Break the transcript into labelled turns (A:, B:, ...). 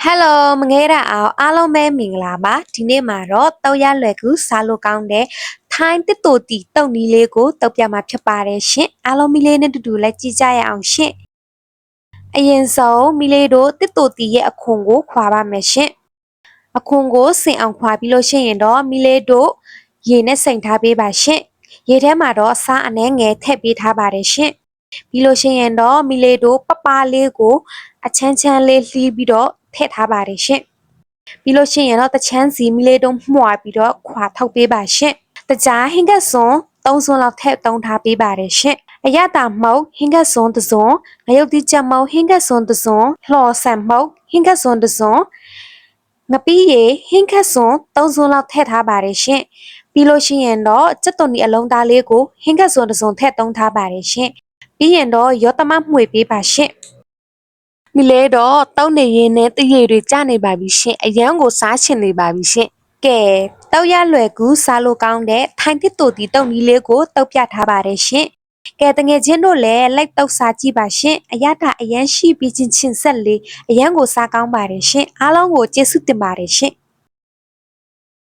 A: ဟယ်လိုမငဲတာအောင်အားလုံးပဲမင်္ဂလာပါဒီနေ့မှာတော့တောက်ရလွယ်ကူစားလို့ကောင်းတဲ့ထိုင်းတစ်တူတီတုတ်နီးလေးကိုတုတ်ပြမှာဖြစ်ပါတယ်ရှင်အားလုံးမီလေးနဲ့တူတူလက်ကြည့်ကြရအောင်ရှင်အရင်ဆုံးမီလေးတို့တစ်တူတီရဲ့အခွန်ကိုခွာပါမယ်ရှင်အခွန်ကိုစင်အောင်ခွာပြီးလို့ရှိရင်တော့မီလေးတို့ရေနဲ့စိန်ထားပေးပါရှင်ရေထဲမှာတော့အစားအနှဲငယ်ထည့်ပေးထားပါတယ်ရှင်ပြီးလို့ရှိရင်တော့မီလေးတို့ပပလေးကိုအချမ်းချမ်းလေးလှီးပြီးတော့ ထည့်ထားပါတယ်ရှင်။ပြီးလို့ရှိရင်တော့တချမ်းစီမီလေးတုံးမှွာပြီးတော့ခွာထောက်ပေးပါရှင်။တကြားဟင်းကစွန်သုံးစွန်လောက်ထည့်တုံးထားပေးပါတယ်ရှင်။အရတာမှုတ်ဟင်းကစွန်တစွန်ငရုတ်တိချက်မှုတ်ဟင်းကစွန်တစွန်လှော်ဆန်မှုတ်ဟင်းကစွန်တစွန်ငပီးရေဟင်းကစွန်သုံးစွန်လောက်ထည့်ထားပါတယ်ရှင်။ပြီးလို့ရှိရင်တော့စက်သွန်ဒီအလုံးသားလေးကိုဟင်းကစွန်တစွန်ထည့်တုံးထားပါတယ်ရှင်။ပြီးရင်တော့ရောတမမှွေပေးပါရှင်။ မိလဲတော့တောက်နေရင်နဲ့တရေတွေကြနေပါပြီရှင်အရန်ကိုစားချင်နေပါပြီရှင်ကဲတောက်ရလွယ်ကူစားလို့ကောင်းတဲ့ထိုင်တစ်တူတီတုတ်နီးလေးကိုတောက်ပြထားပါတယ်ရှင်ကဲတငယ်ချင်းတို့လည်းလိုက်တောက်စားကြည့်ပါရှင်အရသာအရန်ရှိပြီးချင်းချင်းဆက်လေးအရန်ကိုစားကောင်းပါတယ်ရှင်အားလုံးကိုကျေးဇူးတင်ပါတယ်ရှင်